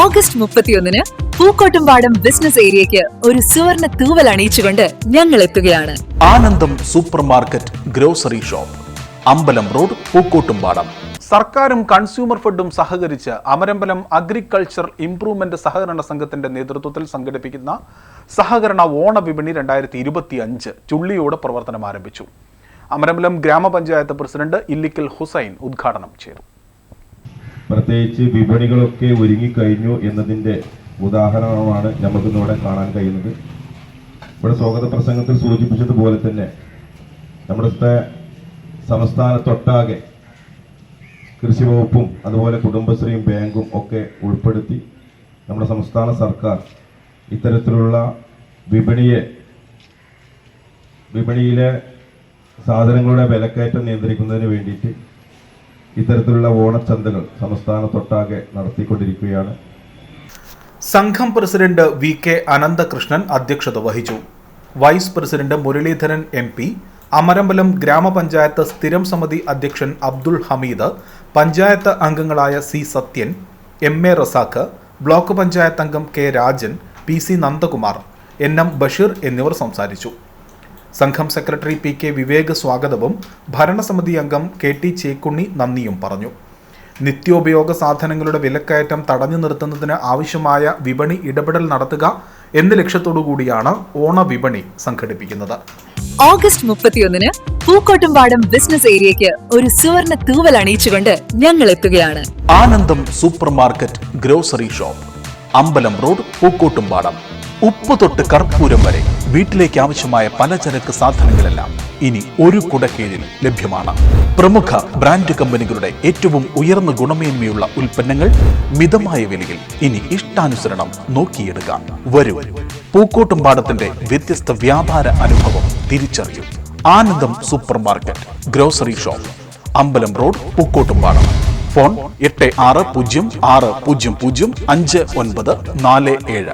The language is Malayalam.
ഓഗസ്റ്റ് മുപ്പത്തിയൊന്നിന് പൂക്കോട്ടുംപാടം ബിസിനസ് ഏരിയയ്ക്ക് ഒരു സുവർണ തൂവൽ അണിയിച്ചുകൊണ്ട് ഞങ്ങൾ എത്തുകയാണ് Anandam super market grocery shop Ambalam road Pookkottumpadam. സർക്കാരും കൺസ്യൂമർ ഫെഡും സഹകരിച്ച് അമരമ്പലം അഗ്രികൾച്ചർ ഇംപ്രൂവ്മെന്റ് സഹകരണ സംഘത്തിന്റെ നേതൃത്വത്തിൽ സംഘടിപ്പിക്കുന്ന സഹകരണ ഓണ വിപണി രണ്ടായിരത്തി ഇരുപത്തി അഞ്ച് ചുള്ളിയോടെ പ്രവർത്തനം ആരംഭിച്ചു. അമരമ്പലം ഗ്രാമപഞ്ചായത്ത് പ്രസിഡന്റ് ഇല്ലിക്കൽ ഹുസൈൻ ഉദ്ഘാടനം ചെയ്തു. പ്രത്യേകിച്ച് വിപണികളൊക്കെ ഒരുങ്ങിക്കഴിഞ്ഞു എന്നതിന്റെ ഉദാഹരണമാണ് നമുക്കിന്നിവിടെ കാണാൻ കഴിയുന്നത്. ഇവിടെ സ്വാഗത പ്രസംഗത്തിൽ സൂചിപ്പിച്ചതുപോലെ തന്നെ നമ്മുടെ സംസ്ഥാനത്തൊട്ടാകെ കൃഷി വകുപ്പും അതുപോലെ കുടുംബശ്രീയും ബാങ്കും ഒക്കെ ഉൾപ്പെടുത്തി നമ്മുടെ സംസ്ഥാന സർക്കാർ ഇത്തരത്തിലുള്ള വിപണിയെ വിപണിയിലെ സാധനങ്ങളുടെ വിലക്കയറ്റം നിയന്ത്രിക്കുന്നതിന് വേണ്ടിയിട്ട് ഇത്തരത്തിലുള്ള ഓണച്ചന്തകൾ സംസ്ഥാനത്തൊട്ടാകെ നടത്തിക്കൊണ്ടിരിക്കുകയാണ്. സംഘം പ്രസിഡന്റ് വി കെ അനന്തകൃഷ്ണൻ അധ്യക്ഷത വഹിച്ചു. Vice president Muraleedharan M P Amarambalam ഗ്രാമപഞ്ചായത്ത് സ്ഥിരം സമിതി അധ്യക്ഷൻ അബ്ദുൾ ഹമീദ് പഞ്ചായത്ത് അംഗങ്ങളായ C Sathyan M A Razak block panchayat അംഗം K Rajan P C Nandakumar N M Basheer എന്നിവർ സംസാരിച്ചു. സംഘം സെക്രട്ടറി പി കെ വിവേക് സ്വാഗതവും ഭരണസമിതി അംഗം കെ ടി ചേക്കുണ്ണി നന്ദിയും പറഞ്ഞു. നിത്യോപയോഗ സാധനങ്ങളുടെ വിലക്കയറ്റം തടഞ്ഞു നിർത്തുന്നതിന് ആവശ്യമായ വിപണി ഇടപെടൽ നടത്തുക എന്ന ലക്ഷ്യത്തോടു കൂടിയാണ് ഓണ വിപണി സംഘടിപ്പിക്കുന്നത്. ഓഗസ്റ്റ് മുപ്പത്തിയൊന്നിന് പൂക്കോട്ടുംപാടം ബിസിനസ് ഏരിയയ്ക്ക് ഒരു സുവർണ തൂവൽ അണിയിച്ചുകൊണ്ട് ഞങ്ങൾ എത്തുകയാണ് Anandam super market grocery shop Ambalam road Pookkottumpadam. ഉപ്പ് തൊട്ട് കർപ്പൂരം വരെ. വീട്ടിലേക്ക് ആവശ്യമായ പലചരക്ക് സാധനങ്ങളെല്ലാം ഇനി ഒരു കുടക്കീഴിൽ ലഭ്യമാണ്. പ്രമുഖ ബ്രാൻഡ് കമ്പനികളുടെ ഏറ്റവും ഉയർന്ന ഗുണമേന്മയുള്ള ഉൽപ്പന്നങ്ങൾ മിതമായ വിലയിൽ ഇനി ഇഷ്ടാനുസരണം നോക്കിയെടുക്കാം. വരൂ. പൂക്കോട്ടുംപാടത്തിന്റെ വ്യത്യസ്ത വ്യാപാര അനുഭവം തിരിച്ചറിയൂ. Anandam super market grocery shop Ambalam road Pookkottumpadam. Phone എട്ട് ആറ് പൂജ്യം ആറ് പൂജ്യം പൂജ്യം അഞ്ച് ഒൻപത് നാല് ഏഴ്.